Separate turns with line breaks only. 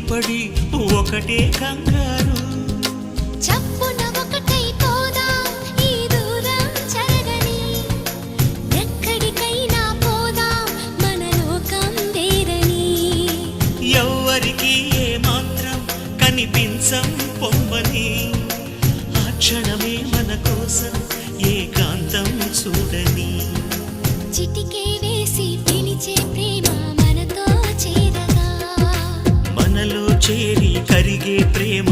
పడి ఒకటే కంగారు.
చప్పున ఒకటై పోదాం ఈ దూరం చెరగని. ఎక్కడికైనా పోదాం మన లోకం వేరని.
ఎవ్వరికి ఏ మాత్రం కనిపించం పొమ్మని. ఆ క్షణమే మన కోసం ఏకాంతం చేరి కరిగే ప్రేమ